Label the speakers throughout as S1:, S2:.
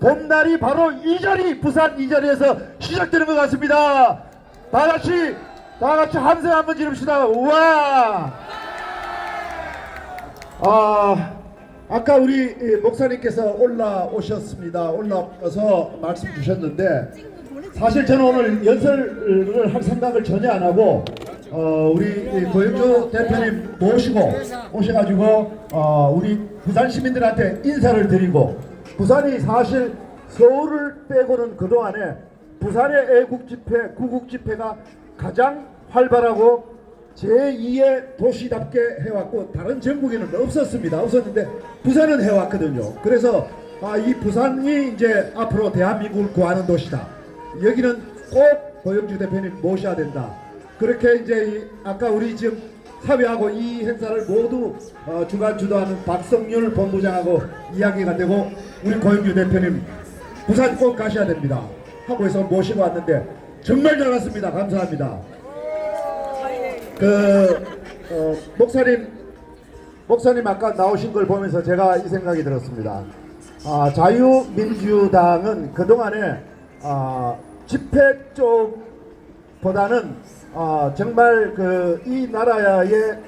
S1: 봄날이 바로 이 자리 부산 이 자리에서 시작되는 것 같습니다. 다 같이 다 같이 함성 한번 지릅시다. 우와! 아 아까 우리 이 목사님께서 올라오셨습니다. 올라와서 말씀 주셨는데 사실 저는 오늘 연설을 할 생각을 전혀 안 하고 어, 우리 이 고영주 대표님 모시고 오셔가지고 어, 우리 부산 시민들한테 인사를 드리고 부산이 사실 서울을 빼고는 그동안에 부산의 애국 집회, 구국 집회가 가장 활발하고 제2의 도시답게 해왔고 다른 전국에는 없었습니다. 없었는데 부산은 해왔거든요. 그래서 아, 이 부산이 이제 앞으로 대한민국을 구하는 도시다. 여기는 꼭 고영주 대표님 모셔야 된다. 그렇게 이제 이 아까 우리 지금 사회하고 이 행사를 모두 어, 주간 주도하는 박성률 본부장하고 이야기가 되고 우리 고영주 대표님 부산 꼭 가셔야 됩니다. 하고 해서 모시고 왔는데 정말 잘 왔습니다. 감사합니다. 그 어, 목사님 목사님 아까 나오신 걸 보면서 제가 이 생각이 들었습니다. 아, 자유민주당은 그 동안에 아, 집회 쪽보다는 아, 정말 그 이 나라의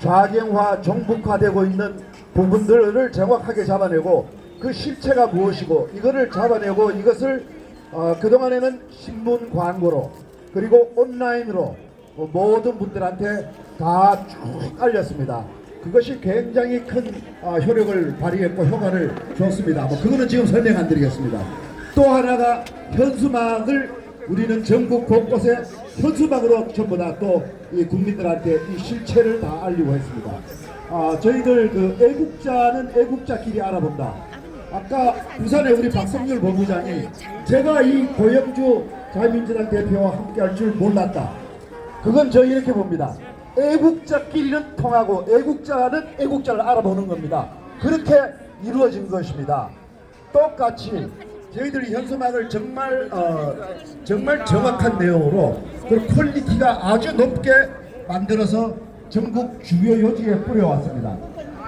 S1: 좌경화 정북화되고 있는 부분들을 정확하게 잡아내고 그 실체가 무엇이고 이거를 잡아내고 이것을 어, 그동안에는 신문 광고로 그리고 온라인으로 어, 모든 분들한테 다 쭉 알렸습니다. 그것이 굉장히 큰 어, 효력을 발휘했고 효과를 줬습니다. 뭐 그거는 지금 설명 안 드리겠습니다. 또 하나가 현수막을 우리는 전국 곳곳에 현수막으로 전부 다 또 이 국민들한테 이 실체를 다 알리고 했습니다. 아, 저희들 그 애국자는 애국자끼리 알아본다. 아까 부산의 우리 박성률 본부장이 제가 이 고영주 자유민주당 대표와 함께 할 줄 몰랐다. 그건 저 이렇게 봅니다. 애국자끼리는 통하고 애국자는 애국자를 알아보는 겁니다. 그렇게 이루어진 것입니다. 똑같이 저희들이 현수막을 정말 어, 정말 정확한 내용으로 그 퀄리티가 아주 높게 만들어서 전국 주요 요지에 뿌려왔습니다.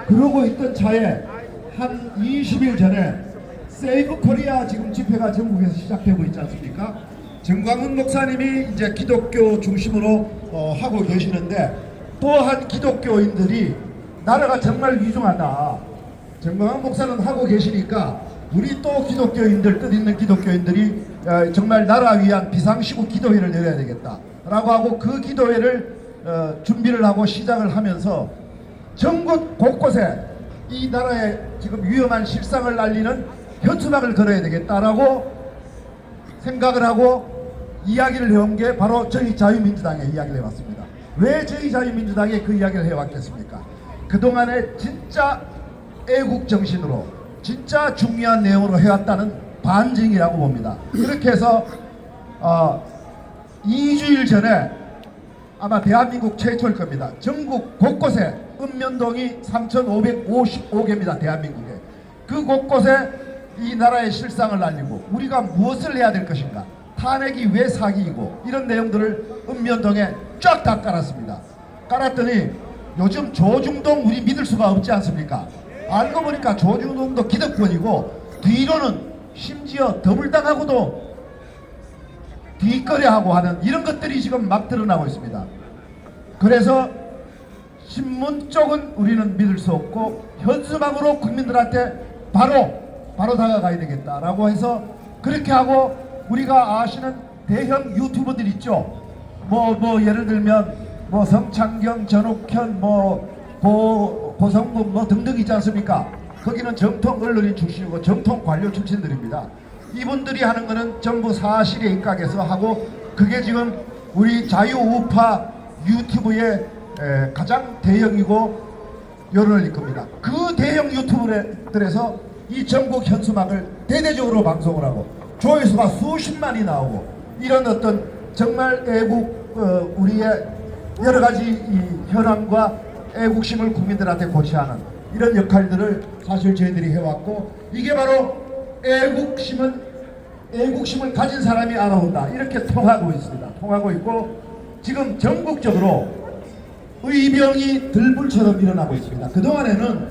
S1: 그러고 있던 차에 한 20일 전에 세이브 코리아 지금 집회가 전국에서 시작되고 있지 않습니까? 정광훈 목사님이 이제 기독교 중심으로 어, 하고 계시는데 또한 기독교인들이 나라가 정말 위중하다. 정광훈 목사는 하고 계시니까 우리 또 기독교인들 뜻 있는 기독교인들이 어, 정말 나라 위한 비상시국 기도회를 내려야 되겠다라고 하고 그 기도회를 어, 준비를 하고 시작을 하면서 전국 곳곳에 이 나라의 지금 위험한 실상을 알리는 현수막을 걸어야 되겠다라고 생각을 하고 이야기를 해온 게 바로 저희 자유민주당의 이야기를 해왔습니다. 왜 저희 자유민주당이 그 이야기를 해왔겠습니까? 그동안에 진짜 애국 정신으로 진짜 중요한 내용으로 해왔다는 반증이라고 봅니다. 그렇게 해서 어, 2주일 전에 아마 대한민국 최초일 겁니다. 전국 곳곳에 읍면동이 3,555개입니다. 대한민국에. 그 곳곳에 이 나라의 실상을 알리고 우리가 무엇을 해야 될 것인가 탄핵이 왜 사기이고 이런 내용들을 읍면동에 쫙 다 깔았습니다. 깔았더니 요즘 조중동 우리 믿을 수가 없지 않습니까? 알고 보니까 조중동도 기득권이고 뒤로는 심지어 더불당하고도 뒷거래하고 하는 이런 것들이 지금 막 드러나고 있습니다. 그래서 신문 쪽은 우리는 믿을 수 없고 현수막으로 국민들한테 바로 바로 다가가야 되겠다라고 해서 그렇게 하고 우리가 아시는 대형 유튜버들 있죠. 뭐뭐 예를 들면 뭐 성창경, 전옥현, 뭐 고, 고성문 뭐 등등 있지 않습니까? 거기는 정통 언론인 출신이고 정통 관료 출신들입니다. 이분들이 하는 거는 전부 사실에 입각해서 하고 그게 지금 우리 자유우파 유튜브의 에, 가장 대형이고 여론을 겁니다. 그 대형 유튜브들에서 이 전국 현수막을 대대적으로 방송을 하고 조회수가 수십만이 나오고 이런 어떤 정말 애국 어, 우리의 여러 가지 이 현황과 애국심을 국민들한테 고취하는 이런 역할들을 사실 저희들이 해왔고 이게 바로 애국심은 애국심을 가진 사람이 알아온다 이렇게 통하고 있습니다. 통하고 있고 지금 전국적으로 의병이 들불처럼 일어나고 있습니다. 그 동안에는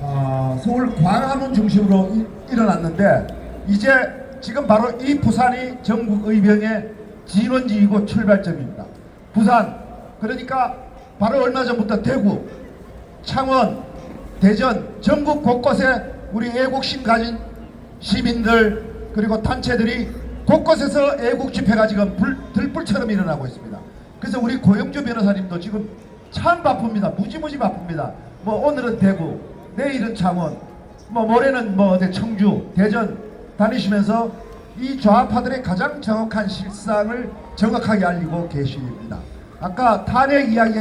S1: 어, 서울 광화문 중심으로 이- 일어났는데 이제 지금 바로 이 부산이 전국 의병의 진원지이고 출발점입니다. 부산 그러니까 바로 얼마 전부터 대구, 창원, 대전 전국 곳곳에 우리 애국심 가진 시민들 그리고 단체들이 곳곳에서 애국 집회가 지금 불, 들불처럼 일어나고 있습니다. 그래서 우리 고영주 변호사님도 지금 참 바쁩니다. 무지무지 바쁩니다. 뭐 오늘은 대구, 내일은 창원, 뭐 모레는 뭐 어디 청주, 대전 다니시면서 이 좌파들의 가장 정확한 실상을 정확하게 알리고 계십니다. 아까 탄핵 이야기,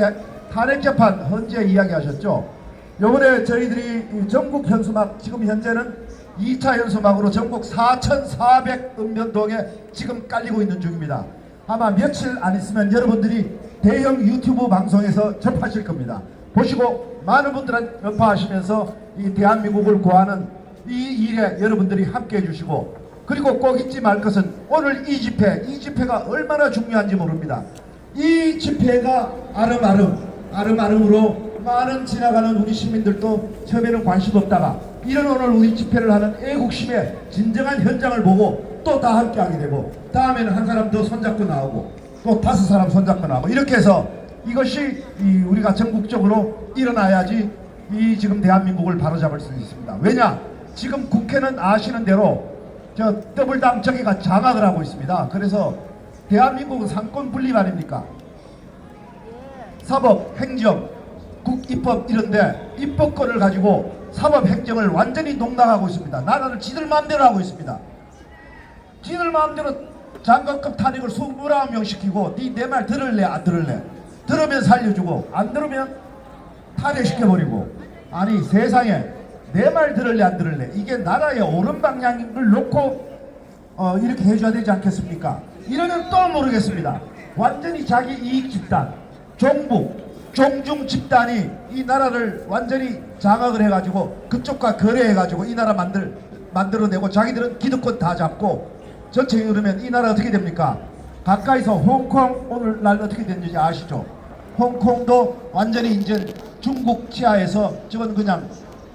S1: 탄핵 재판 헌재 이야기하셨죠? 요번에 저희들이 이 전국 현수막 지금 현재는 2차 현수막으로 전국 4,400 읍면동에 지금 깔리고 있는 중입니다. 아마 며칠 안 있으면 여러분들이 대형 유튜브 방송에서 접하실 겁니다. 보시고 많은 분들한 연파하시면서 이 대한민국을 구하는 이 일에 여러분들이 함께 해주시고 그리고 꼭 잊지 말 것은 오늘 이 집회, 이 집회가 얼마나 중요한지 모릅니다. 이 집회가 아름아름, 아름아름으로 많은 지나가는 우리 시민들도 처음에는 관심 없다가 이런 오늘 우리 집회를 하는 애국심의 진정한 현장을 보고 또 다 함께 하게 되고 다음에는 한 사람 더 손잡고 나오고 또 다섯 사람 손잡고 나오고 이렇게 해서 이것이 이 우리가 전국적으로 일어나야지 이 지금 대한민국을 바로잡을 수 있습니다. 왜냐? 지금 국회는 아시는 대로 저 더블당 저기가 장악을 하고 있습니다. 그래서 대한민국은 상권 분립 아닙니까? 사법, 행정, 국, 입법 이런데 입법권을 가지고 사법, 행정을 완전히 농락하고 있습니다. 나라를 지들 마음대로 하고 있습니다. 지들 마음대로 장관급 탄핵을 29명 시키고 니내말 들을래 안 들을래 들으면 살려주고 안 들으면 탄핵시켜버리고 아니 세상에 내 말 들을래 안 들을래 이게 나라의 옳은 방향을 놓고 어, 이렇게 해줘야 되지 않겠습니까? 이러면 또 모르겠습니다. 완전히 자기 이익 집단, 종북, 종중 집단이 이 나라를 완전히 장악을 해가지고 그쪽과 거래해가지고 이 나라 만들 만들어내고 자기들은 기득권 다 잡고 전체 그러면 이 나라 어떻게 됩니까? 가까이서 홍콩 오늘날 어떻게 됐는지 아시죠? 홍콩도 완전히 이제 중국 치하에서 저건 그냥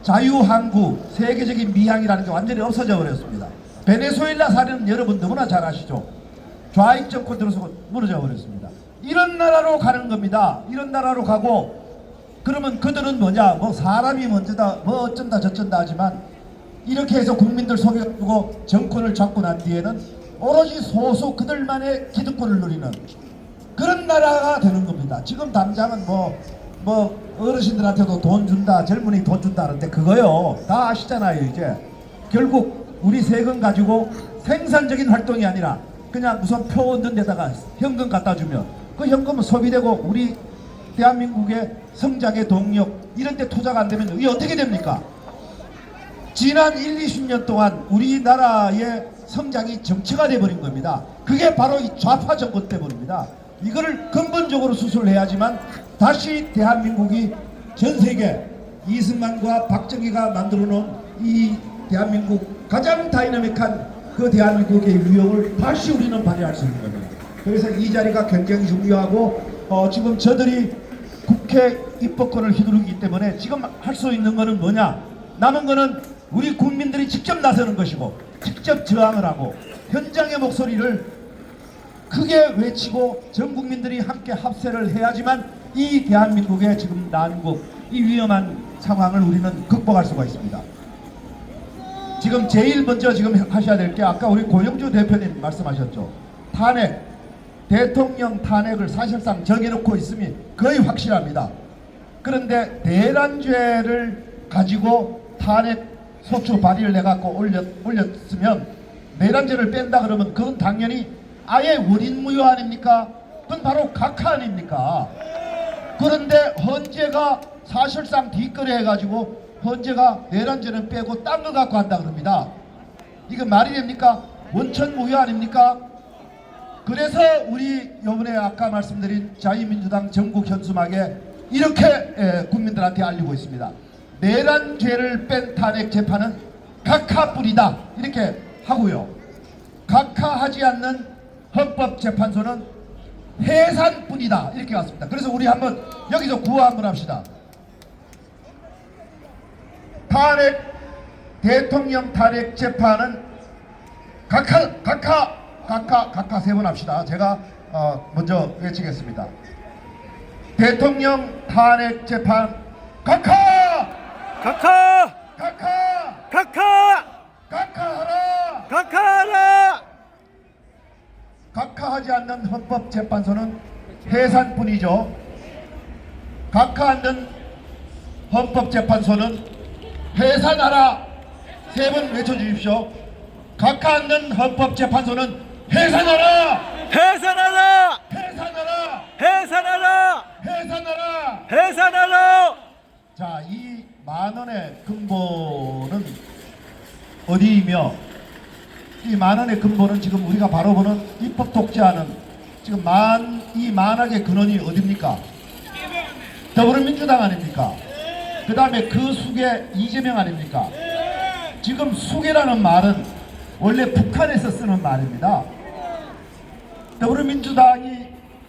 S1: 자유항구 세계적인 미항이라는 게 완전히 없어져 버렸습니다. 베네수엘라 사례는 여러분 너무나 잘 아시죠? 좌익 정권 들어서 무너져 버렸습니다. 이런 나라로 가는 겁니다. 이런 나라로 가고 그러면 그들은 뭐냐? 뭐 사람이 먼저다, 뭐 어쩐다 저쩐다 하지만 이렇게 해서 국민들 속에 두고 정권을 잡고 난 뒤에는 오로지 소수 그들만의 기득권을 누리는 그런 나라가 되는 겁니다. 지금 당장은 뭐, 뭐, 어르신들한테도 돈 준다, 젊은이 돈 준다 하는데 그거요. 다 아시잖아요, 이제. 결국 우리 세금 가지고 생산적인 활동이 아니라 그냥 우선 표 얻는 데다가 현금 갖다 주면 그 현금은 소비되고 우리 대한민국의 성장의 동력 이런 데 투자가 안 되면 이게 어떻게 됩니까? 지난 1, 20년 동안 우리나라의 성장이 정체가 돼버린 겁니다. 그게 바로 이 좌파 정권 때문입니다. 이거를 근본적으로 수술을 해야지만 다시 대한민국이 전 세계 이승만과 박정희가 만들어 놓은 이 대한민국 가장 다이나믹한 그 대한민국의 위력을 다시 우리는 발휘할 수 있는 겁니다. 그래서 이 자리가 굉장히 중요하고 어, 지금 저들이 국회 입법권을 휘두르기 때문에 지금 할 수 있는 거는 뭐냐? 남은 거는 우리 국민들이 직접 나서는 것이고 직접 저항을 하고 현장의 목소리를 크게 외치고 전 국민들이 함께 합세를 해야지만 이 대한민국의 지금 난국 이 위험한 상황을 우리는 극복할 수가 있습니다. 지금 제일 먼저 지금 하셔야 될 게 아까 우리 고영주 대표님 말씀하셨죠. 탄핵 대통령 탄핵을 사실상 정해놓고 있음이 거의 확실합니다. 그런데 대란죄를 가지고 탄핵 소추 발의를 해갖고 올렸, 올렸으면 내란죄를 뺀다 그러면 그건 당연히 아예 원인무효 아닙니까? 그건 바로 각하 아닙니까? 그런데 헌재가 사실상 뒷거래 해가지고 헌재가 내란죄는 빼고 딴 거 갖고 한다 그럽니다. 이거 말이 됩니까? 원천무효 아닙니까? 그래서 우리 요번에 아까 말씀드린 자유민주당 전국 현수막에 이렇게 에, 국민들한테 알리고 있습니다. 내란 죄를 뺀 탄핵 재판은 각하뿐이다 이렇게 하고요. 각하하지 않는 헌법재판소는 해산뿐이다 이렇게 갔습니다. 그래서 우리 한번 여기서 구호 한번 합시다. 탄핵 대통령 탄핵 재판은 각하 각하 각하 각하 세 번 합시다. 제가 어, 먼저 외치겠습니다. 대통령 탄핵 재판 각하
S2: 각하
S1: 각하
S2: 각하
S1: 각하하라
S2: 각하하라
S1: 각하하지 않는 헌법재판소는 해산뿐이죠. 각하하는 헌법재판소는 해산하라 세 번 외쳐주십시오. 각하하는 헌법재판소는 해산하라
S2: 해산하라
S1: 해산하라
S2: 해산하라
S1: 해산하라
S2: 해산하라
S1: 자, 이 만원의 근본은 어디이며 이 만원의 근본은 지금 우리가 바로 보는 입법 독재하는 지금 만, 이 만학의 근원이 어딥니까? 더불어민주당 아닙니까? 그 다음에 그 숙의 이재명 아닙니까? 지금 숙이라는 말은 원래 북한에서 쓰는 말입니다. 더불어민주당이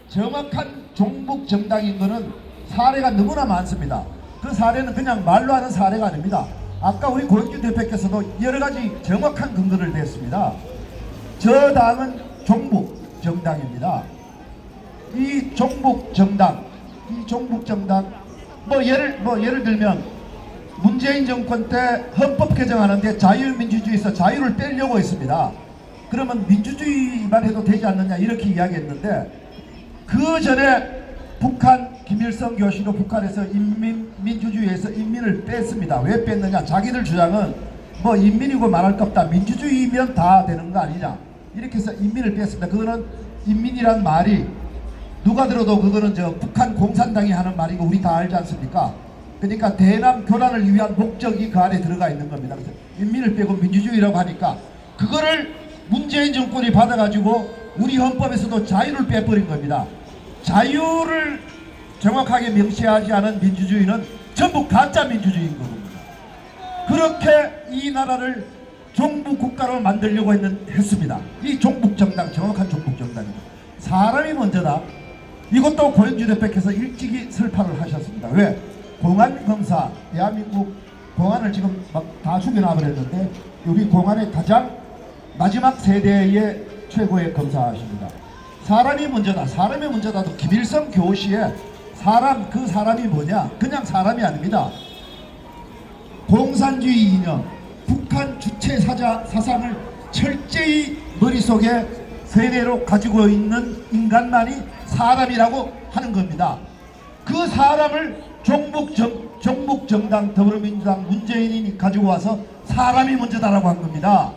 S1: 정확한 종북 정당인 것은 사례가 너무나 많습니다. 그 사례는 그냥 말로 하는 사례가 아닙니다. 아까 우리 고영준 대표께서도 여러 가지 정확한 근거를 냈습니다. 저 당은 종북 정당입니다. 이 종북 정당, 이 종북 정당, 뭐 예를 뭐 예를 들면 문재인 정권 때 헌법 개정하는데 자유민주주의에서 자유를 빼려고 했습니다. 그러면 민주주의만 해도 되지 않느냐 이렇게 이야기했는데 그 전에 북한 김일성 교시로 북한에서 인민 민주주의에서 인민을 뺐습니다. 왜 뺐느냐? 자기들 주장은 뭐 인민이고 말할 것 없다. 민주주의면 다 되는 거 아니냐? 이렇게 해서 인민을 뺐습니다. 그거는 인민이란 말이 누가 들어도 그거는 저 북한 공산당이 하는 말이고 우리 다 알지 않습니까? 그러니까 대남 교란을 위한 목적이 그 안에 들어가 있는 겁니다. 그래서 인민을 빼고 민주주의라고 하니까 그거를 문재인 정권이 받아가지고 우리 헌법에서도 자유를 빼버린 겁니다. 자유를 정확하게 명시하지 않은 민주주의는 전부 가짜 민주주의인 겁니다. 그렇게 이 나라를 종북 국가로 만들려고 했는, 했습니다. 이 종북 정당, 정확한 종북 정당입니다. 사람이 먼저다. 이것도 고현주 대표께서 일찍이 설파를 하셨습니다. 왜? 공안 검사, 대한민국 공안을 지금 막 다 죽여놔버렸는데 우리 공안의 가장 마지막 세대의 최고의 검사십니다. 사람이 먼저다. 사람이 먼저다도 김일성 교시에 사람 그 사람이 뭐냐? 그냥 사람이 아닙니다. 공산주의 이념, 북한 주체 사자 사상을 철저히 머릿속에 세뇌로 가지고 있는 인간만이 사람이라고 하는 겁니다. 그 사람을 종북정, 종북정당 더불어민주당 문재인이 가지고 와서 사람이 먼저다라고 한 겁니다.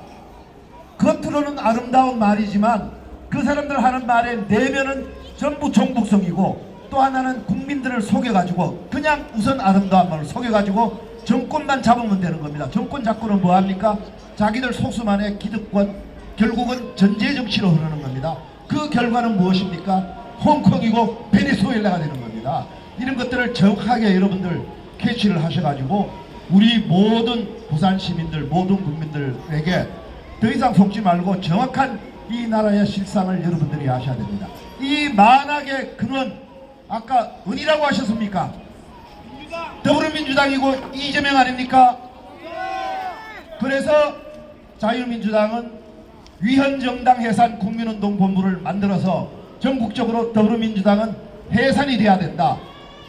S1: 겉으로는 아름다운 말이지만 그 사람들 하는 말의 내면은 전부 종북성이고 또 하나는 국민들을 속여가지고 그냥 우선 아름다운 말을 속여가지고 정권만 잡으면 되는 겁니다. 정권 잡고는 뭐합니까? 자기들 소수만의 기득권 결국은 전제 정치로 흐르는 겁니다. 그 결과는 무엇입니까? 홍콩이고 베네수엘라가 되는 겁니다. 이런 것들을 정확하게 여러분들 캐치를 하셔가지고 우리 모든 부산 시민들 모든 국민들에게 더 이상 속지 말고 정확한 이 나라의 실상을 여러분들이 아셔야 됩니다. 이 만악의 근원 아까 은이라고 하셨습니까? 더불어민주당이고 이재명 아닙니까? 그래서 자유민주당은 위헌정당 해산 국민운동 본부를 만들어서 전국적으로 더불어민주당은 해산이 돼야 된다.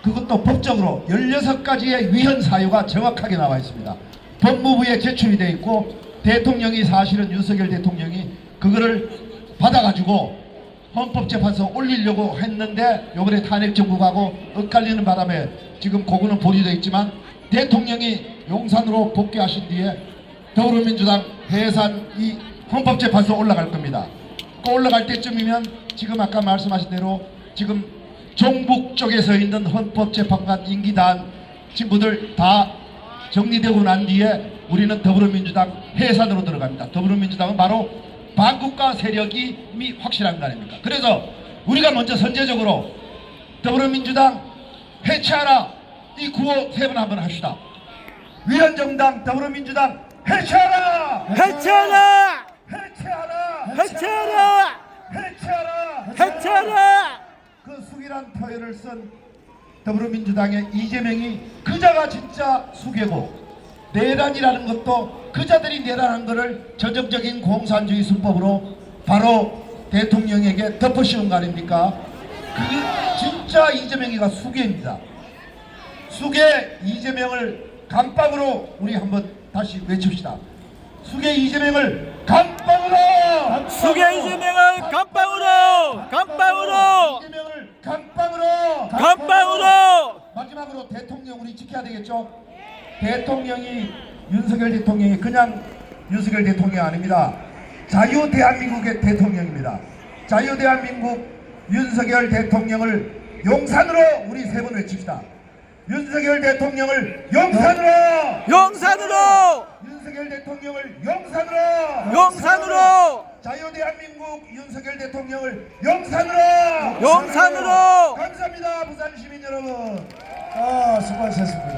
S1: 그것도 법적으로 16가지의 위헌 사유가 정확하게 나와 있습니다. 법무부에 제출이 돼 있고 대통령이 사실은 윤석열 대통령이 그거를 받아가지고 헌법재판소 올리려고 했는데 요번에 탄핵 정국하고 엇갈리는 바람에 지금 고구는 보류되어 있지만 대통령이 용산으로 복귀하신 뒤에 더불어민주당 해산 이 헌법재판소 올라갈 겁니다. 그 올라갈 때쯤이면 지금 아까 말씀하신 대로 지금 종북 쪽에서 있는 헌법재판관 임기단 친구들 다 정리되고 난 뒤에 우리는 더불어민주당 해산으로 들어갑니다. 더불어민주당은 바로 반국가 세력이 이미 확실한 거 아닙니까? 그래서 우리가 먼저 선제적으로 더불어민주당 해체하라 이 구호 세 번 한번 합시다. 위헌정당 더불어민주당 해체하라!
S2: 해체하라
S1: 해체하라!
S2: 해체하라
S1: 해체하라!
S2: 해체하라
S1: 그 숙이란 표현을 쓴 더불어민주당의 이재명이 그자가 진짜 숙이고 내란이라는 것도 그자들이 내란한 것을 전형적인 공산주의 수법으로 바로 대통령에게 덮어씌운 거 아닙니까? 그 진짜 이재명이가 수괴입니다. 수괴 이재명을 감방으로 우리 한번 다시 외칩시다. 수괴 이재명을 감방으로!
S3: 수계 이재명을 감방으로 감방으로
S1: 이재명을 감방으로!
S3: 감방으로
S1: 마지막으로 대통령 우리 지켜야 되겠죠? 대통령이 윤석열 대통령이 그냥 윤석열 대통령 아닙니다. 자유 대한민국의 대통령입니다. 자유 대한민국 윤석열 대통령을 용산으로 우리 세 번 외칩시다. 윤석열 대통령을 용산으로!
S3: 용산으로
S1: 윤석열 대통령을 용산으로!
S3: 용산으로
S1: 자유 대한민국 윤석열 대통령을 용산으로!
S3: 용산으로
S1: 감사합니다 부산 시민 여러분.
S4: 아 수고하셨습니다.